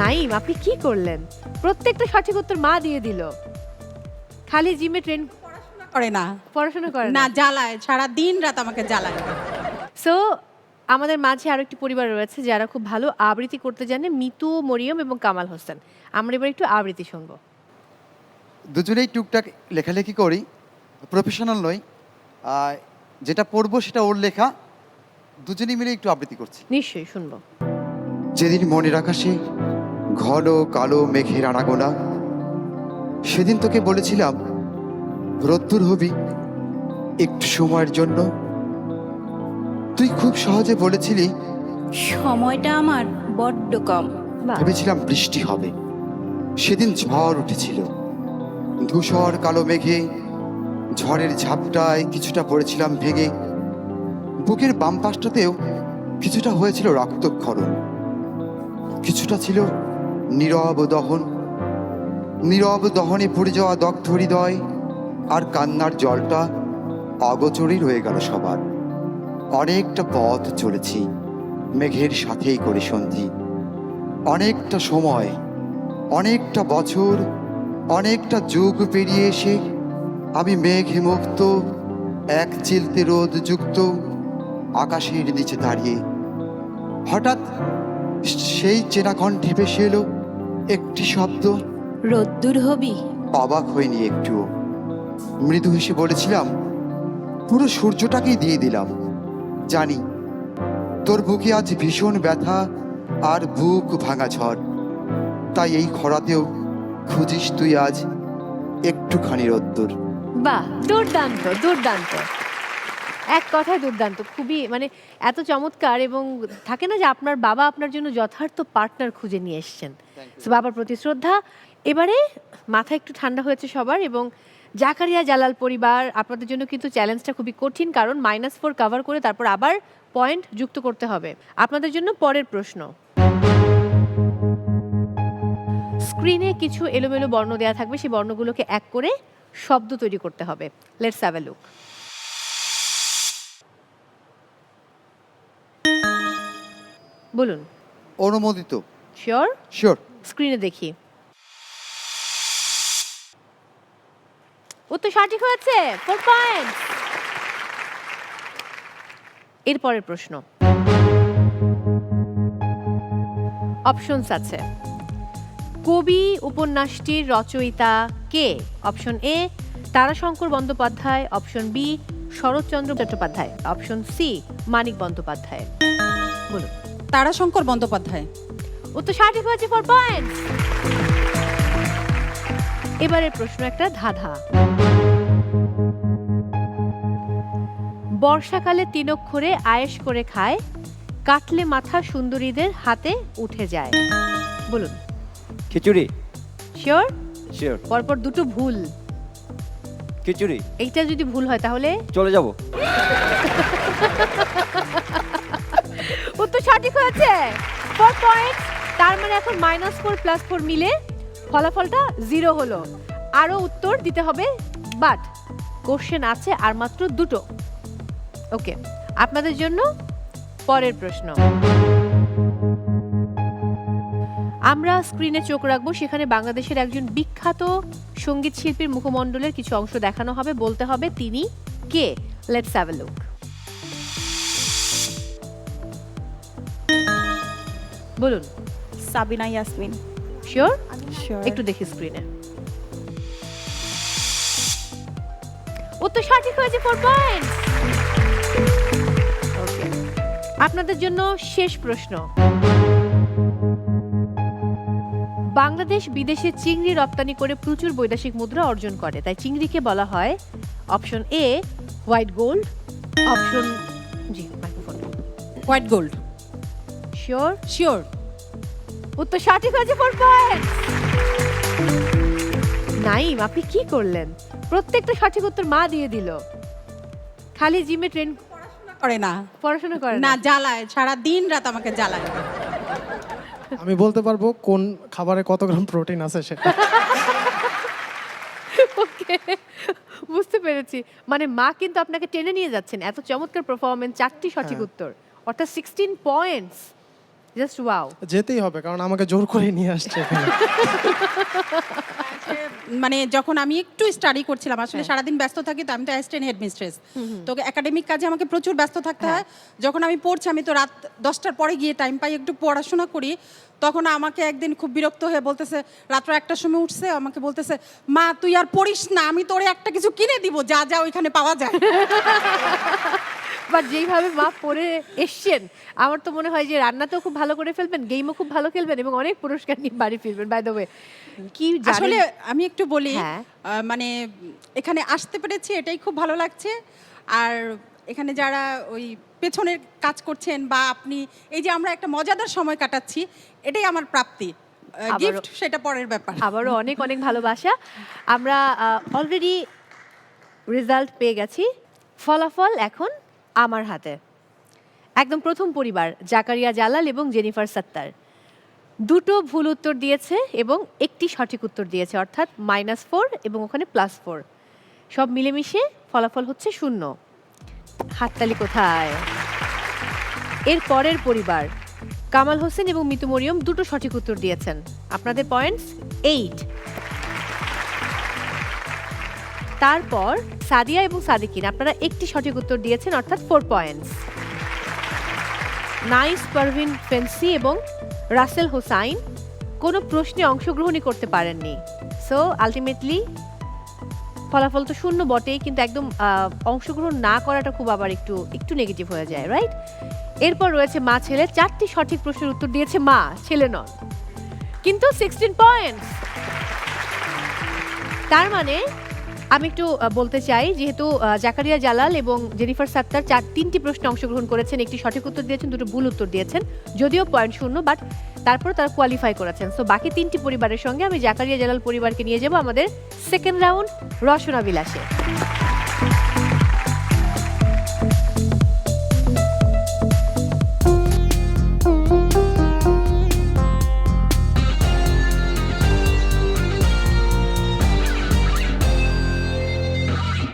নাইম আপনি কি করলেন? প্রত্যেকটা সঠিক উত্তর মা দিয়ে দিল। খালি জিমে ট্রেন করে না। পড়াশোনা করে না। জ্বালায় সারা দিন রাত আমাকে জ্বালায়। সো আমাদের মাঝে আরও একটি পরিবার রয়েছে যারা খুব ভালো আবৃত্তি করতে জানে মিতু মরিয়ম এবং কামাল হোসেন। আমরা এবার একটু আবৃত্তি শুনব। দুজনেই টুকটাক লেখালেখি করি প্রফেশনাল নই। যেটা পড়ব সেটা ওর লেখা দুজনেই মিলে একটু আবৃত্তি করছি। নিশ্চয়ই শুনব। যেদিন মনের আকাশে ঘন কালো মেঘের আনাগোনা। সেদিন তোকে বলেছিলাম রোদ্দুর হবি একটু সময়ের জন্য। তুই খুব সহজে বলেছিলি সময়টা আমার বড্ড কম। ভেবেছিলাম বৃষ্টি হবে। সেদিন ঝড় উঠেছিল। ধূসর কালো মেঘে ঝড়ের ঝাপটায় কিছুটা পড়েছিলাম ভেঙে। বুকের বাম পাশটাতেও কিছুটা হয়েছিল রক্তক্ষরণ। কিছুটা ছিল নীরব দহন, নীরব দহনে পড়ে যাওয়া দগ্ধ হৃদয় আর কান্নার জলটা অগচরই রয়ে গেল সবার। অনেকটা পথ চলেছি, মেঘের সাথেই করে সন্ধি। অনেকটা সময়, অনেকটা বছর, অনেকটা যুগ পেরিয়ে এসে আমি মেঘে মুক্ত এক চিলতে রোদ যুক্ত, আকাশের নিচে দাঁড়িয়ে হঠাৎ সেই চেনা কণ্ঠে ভেসে এলো একটি শব্দ। রোদ্দুর হবি। অবাক হয়নি একটুও। মৃদু হেসে বলেছিলাম পুরো সূর্যটাকেই দিয়ে দিলাম। জানি তোর বুকে আজ ভীষণ ব্যথা আর বুক ভাঙা ঝড়। তাই এই খরাতেও খুঁজিস তুই আজ একটুখানি রোদ্দুর। বাহ দুর্দান্ত দুর্দান্ত। এক কথায় দুর্দান্ত খুবই মানে এত চমৎকার এবং থাকে না যে আপনার বাবা আপনার জন্য যথার্থ পার্টনার খুঁজে নিয়ে এসছেন। বাবার প্রতি শ্রদ্ধা। এবারে মাথা একটু ঠান্ডা হয়েছে সবার এবং জাকারিয়া জালাল পরিবার আপনাদের জন্য কিন্তু চ্যালেঞ্জটা খুবই কঠিন কারণ মাইনাস ফোর কাভার করে তারপর আবার পয়েন্ট যুক্ত করতে হবে। আপনাদের জন্য পরের প্রশ্ন। স্ক্রিনে কিছু এলোমেলো বর্ণ দেওয়া থাকবে সেই বর্ণগুলোকে এক করে শব্দ তৈরি করতে হবে। লেটস হ্যাভ এ লুক বলুন। অনুমোদিত। শিওর শিওর স্ক্রিনে দেখি। উত্তর সঠিক হয়েছে। ফোর পয়েন্ট এরপরের প্রশ্ন। অপশনস আছে। কবি উপন্যাসটির রচয়িতা কে? Option A Tarashankar Bandyopadhyay. Option B Saratchandra Chattopadhyay. Option C Manik Bandyopadhyay. বলুন। তারাশঙ্কর বন্দ্যোপাধ্যায়। উত্তর সঠিক হয়েছে ফোর পয়েন্ট এবারের প্রশ্ন একটা ধাঁধা। বর্ষাকালে তিন অক্ষরে আয়েশ করে খায় কাটলে মাথা সুন্দরীদের হাতে উঠে যায়। বলুন। খিচুড়ি। শিওর শিওর পরপর দুটো ভুল। খিচুড়ি। এইটা যদি ভুল হয় তাহলে? চলে যাব। উত্তর সঠিক হয়েছে। ফোর পয়েন্ট তার মানে এখন মাইনাস ফোর প্লাস ফোর মিলে ফলাফলটা জিরো হলো। আরও উত্তর দিতে হবে বাট কোশ্চেন আছে আর মাত্র দুটো। ওকে আপনাদের জন্য পরের প্রশ্ন। আমরা স্ক্রিনে চোখ রাখব, সেখানে বাংলাদেশের একজন বিখ্যাত সংগীত শিল্পীর মুখমণ্ডলের কিছু অংশ দেখানো হবে, বলতে হবে তিনি কে? লেটস হ্যাভ লুক বলুন। সাবিনা ইয়াসমিন। শিওর. একটু দেখি স্ক্রিনে উত্তর সঠিক হয়েছে ফোর পয়েন্ট আপনাদের জন্য শেষ প্রশ্ন। বাংলাদেশ বিদেশে চিংড়ি রপ্তানি করে প্রচুর বৈদেশিক মুদ্রা অর্জন করে। তাই চিংড়িকে বলা হয় option A white gold option G microphone white gold sure sure উত্তর সঠিক হয়েছে ফোর পয়েন্ট নাইম আপনি কি করলেন? প্রত্যেকটা সঠিক উত্তর মা দিয়ে দিল। খালি জিমে ট্রেন করে না। পড়াশোনা করে না। জ্বালায়। সারা দিন রাত আমাকে জ্বালায়। আমি বলতে পারব কোন খাবারে কত গ্রাম প্রোটিন আছে সেটা। ওকে বুঝতে পেরেছি। মানে মা কিন্তু আপনাকে টেনে নিয়ে যাচ্ছেন। এত চমৎকার পারফরমেন্স চারটি সঠিক হ্যাঁ। উত্তর। অর্থাৎ সিক্সটিন পয়েন্টস জাস্ট ওয়াও যেতেই হবে কারণ আমাকে জোর করে নিয়ে আসছে মানে যখন আমি একটু স্টাডি করছিলাম আসলে হ্যাঁ। সারাদিন ব্যস্ত থাকি তো আমি তো অ্যাসিস্ট্যান্ট হেডমিস্ট্রেস তো একাডেমিক কাজে আমাকে প্রচুর ব্যস্ত থাকতে হ্যাঁ। হয়। যখন আমি পড়ছি আমি তো রাত দশটার পরে গিয়ে টাইম পাই একটু পড়াশোনা করি। তখন আমাকে একদিন খুব বিরক্ত হয়ে বলতেছে রাত্র একটার সময় উঠছে? আমাকে বলতেছে মা তুই আর পড়িস না আমি তোরে একটা কিছু কিনে দিব যা যা ওইখানে পাওয়া যায়। বাট যেইভাবে মা পড়ে এসছেন আমার তো মনে হয় যে রান্নাতেও খুব ভালো করে ফেলবেন গেমও খুব ভালো খেলবেন এবং অনেক পুরস্কার নিয়ে বাড়ি ফিরবেন বাই দ্য ওয়ে কি আসলে আমি একটু বলি হ্যাঁ। মানে এখানে আসতে পেরেছি এটাই খুব ভালো লাগছে। আর এখানে যারা ওই পেছনের কাজ করছেন বা আপনি এই যে আমরা একটা মজাদার সময় কাটাচ্ছি এটাই আমার প্রাপ্তি। গিফট সেটা পরের ব্যাপার। আবারও অনেক অনেক ভালোবাসা। আমরা অলরেডি রেজাল্ট পেয়ে গেছি। ফলাফল এখন আমার হাতে। একদম প্রথম পরিবার, জাকারিয়া জালাল এবং জেনিফার সাত্তার। দুটো ভুল উত্তর দিয়েছে এবং একটি সঠিক উত্তর দিয়েছে, অর্থাৎ মাইনাস ফোর এবং ওখানে প্লাস ফোর সব মিলেমিশে ফলাফল হচ্ছে শূন্য। হাততালি কোথায়? এর পরের পরিবার, কামাল হোসেন এবং মিতু মরিয়ম দুটো সঠিক উত্তর দিয়েছেন। আপনাদের পয়েন্টস এইট তারপর সাদিয়া এবং সাদিকিন, আপনারা একটি সঠিক উত্তর দিয়েছেন, অর্থাৎ four points nice Parveen Fancy এবং রাসেল হোসাইন কোনো প্রশ্নে অংশগ্রহণই করতে পারেননি। সো আলটিমেটলি ফলাফল তো শূন্য বটেই, কিন্তু একদম অংশগ্রহণ না করাটা খুব আবার একটু একটু নেগেটিভ হয়ে যায় রাইট এরপর রয়েছে মা ছেলে, চারটি সঠিক প্রশ্নের উত্তর দিয়েছে মা, ছেলে নন। কিন্তু সিক্সটিন পয়েন্টস তার মানে আমি একটু বলতে চাই, যেহেতু জাকারিয়া জালাল এবং জেনিফার সাত্তার চার, তিনটি প্রশ্নে অংশগ্রহণ করেছেন, একটি সঠিক উত্তর দিয়েছেন, দুটো ভুল উত্তর দিয়েছেন, যদিও পয়েন্ট শূন্য বাট তারপর তারা কোয়ালিফাই করেছেন। সো বাকি তিনটি পরিবারের সঙ্গে আমি জাকারিয়া জালাল পরিবারকে নিয়ে যাব আমাদের সেকেন্ড রাউন্ড রসনা বিলাসে।